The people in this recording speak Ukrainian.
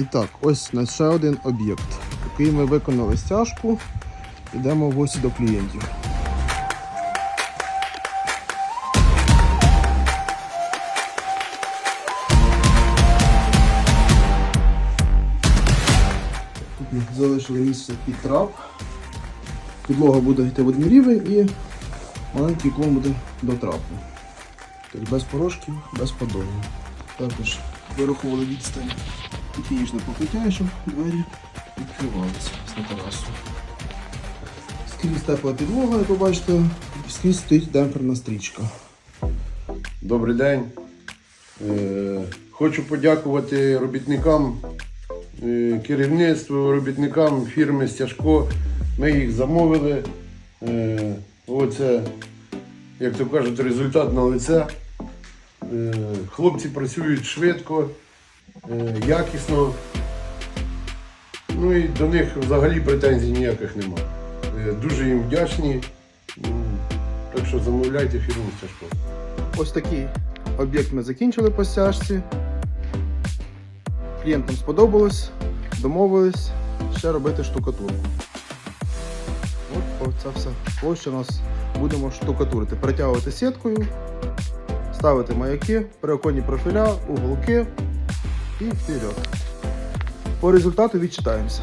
І так, ось на ще один об'єкт. Який ми виконали стяжку. Йдемо в гості до клієнтів. Тут залишили місце під трап. Підлога буде йти в один рівень і маленький клон буде до трапу. Тобто без порожків, без подолу. Також вирахували відстань технічне покриття, щоб двері відкривалися на терасу. Скрізь тепла підлога, як ви бачите, скрізь стоїть демпферна стрічка. Добрий день. Е, Хочу подякувати робітникам, е, керівництву, робітникам фірми Стяжко. Ми їх замовили. Е, Оце, як то кажуть, результат на лице. Е, Хлопці працюють швидко, якісно. Ну і до них взагалі претензій ніяких нема. Е, Дуже їм вдячні. Так що замовляйте фірму Стяжко. Ось такий об'єкт ми закінчили по стяжці. Клієнтам сподобалось, домовились ще робити штукатурку. От оця вся площа у нас будемо штукатурити. Перетягувати сіткою, ставити маяки, переоконні профіля, уголки і вперед. По результату відчитаємося.